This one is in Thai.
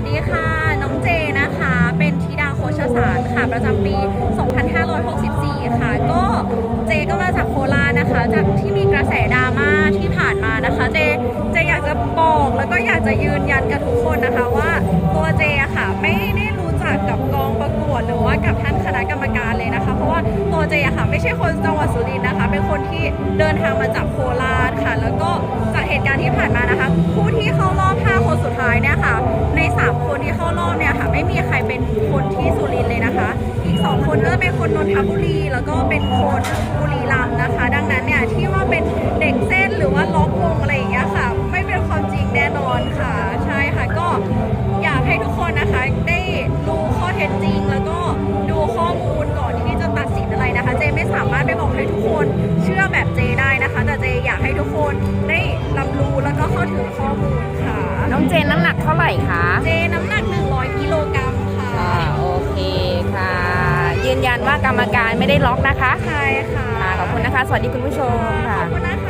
วัสดีค่ะ น้องเจนะคะ เป็นธิดาโคชสารค่ะ ประจำปี 2564 ค่ะ ก็เจก็มาจากโคราชนะคะ จากที่มีกระแสดราม่าที่ผ่านมานะคะ เจ เจอยากจะบอกแล้วก็อยากจะยืนยันกับทุกคนนะคะว่าตัวเจอะค่ะ ไม่ได้รู้จักกับกองประกวดหรือว่ากับท่านคณะกรรมการเลยนะคะ เพราะว่าตัวเจอะค่ะ ไม่ใช่คนจังหวัดสุรินทร์นะคะ เป็นคนที่เดินทางมาจากโคราชค่ะ แล้วก็จากเหตุการณ์ที่ผ่านมานะคะผู้ที่ จะเป็นคนนนทบุรี แล้วก็เป็นคนบุรีรัมย์นะคะ ดังนั้นเนี่ยที่ว่าเป็นเด็กเส้นหรือว่าล็อกวงอะไรอย่างเงี้ยค่ะ ไม่เป็นความจริงแน่นอนค่ะ ใช่ค่ะก็อยากให้ทุกคนนะคะได้รู้ข้อเท็จจริง แล้วก็ดูข้อมูลก่อนที่จะตัดสินอะไรนะคะ เจไม่สามารถไปบอกให้ทุกคนเชื่อแบบเจได้นะคะ แต่เจอยากให้ทุกคนได้รับรู้แล้วก็เข้าถึงข้อมูลค่ะ น้องเจนน้ำหนักเท่าไหร่คะ เจน้ำ ยืนยันว่ากรรมการไม่ได้ล็อกนะคะ ใช่ค่ะค่ะขอบคุณนะคะ สวัสดีคุณผู้ชมขค่ะอบคุณนะคะ